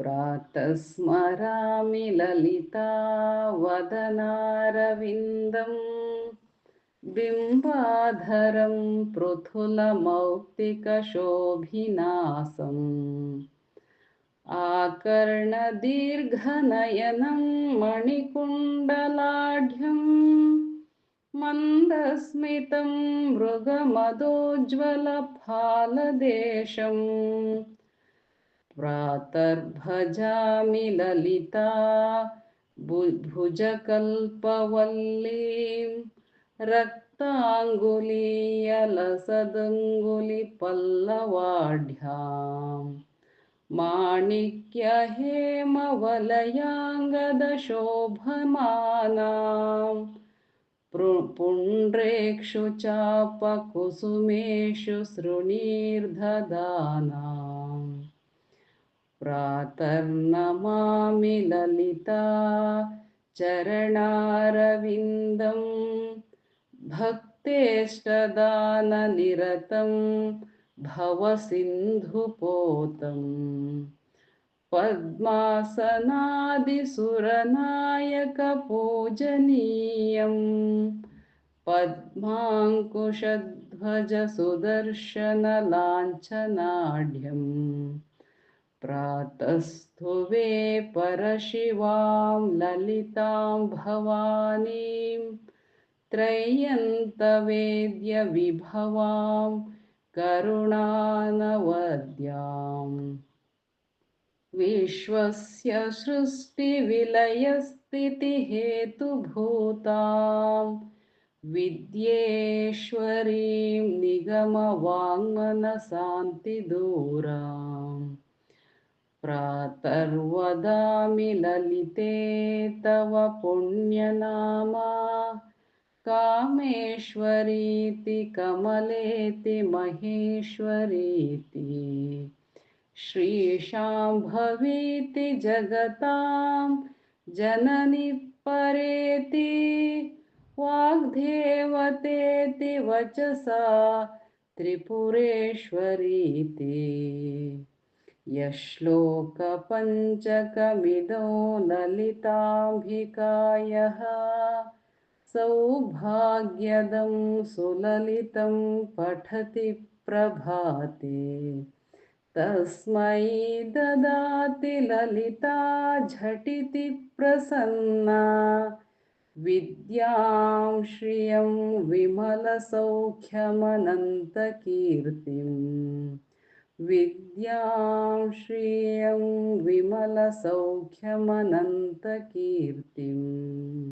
प्रातः स्मरामि ललिता बिम्बाधरं पृथुलमौक्तिकशोभिनासम्। आकर्णदीर्घनयनं मणिकुण्डलाढ्यम् मन्दस्मितं मृगमदोज्ज्वलफालदेशम् प्रातर्भजामि ललिता भुजकल्पवल्लीं रक्ताङ्गुलीयलसदङ्गुलिपल्लवाढ्याम् माणिक्यहेमवलयाङ्गदशोभमानाम् पुण्ड्रेक्षु चापकुसुमेषु सृणीर्ददानाम् प्रातर्नमामि ललिता चरणारविन्दं भक्तेष्टदाननिरतं भवसिन्धुपोतम् पद्मासनादिसुरनायकपूजनीयम् पद्माङ्कुशध्वजसुदर्शनलाञ्छनाढ्यम् प्रातस्थुवे परशिवां ललितां भवानीं त्रय्यन्तवेद्यविभवां करुणानवद्याम् विश्वस्य सृष्टिविलयस्थितिहेतुभूतां विद्येश्वरीं निगमवाङ्मनशान्तिदूराम् प्रातर्वदामि ललिते तव पुण्यनामा। कामेश्वरीति कमलेति महेश्वरीति। श्रीशाम्भवीति जगतां जननि परेति। वाग्देवतेति वचसा त्रिपुरेश्वरीति। यश्लोकपञ्चकमिदो ललिताम्बिकायः सौभाग्यदं सुललितं पठति प्रभाते। तस्मै ददाति ललिता झटिति प्रसन्ना। विद्यां श्रियं विमलसौख्यमनन्तकीर्तिम् विद्यां श्रियं विमलसौख्यमनन्तकीर्तिम्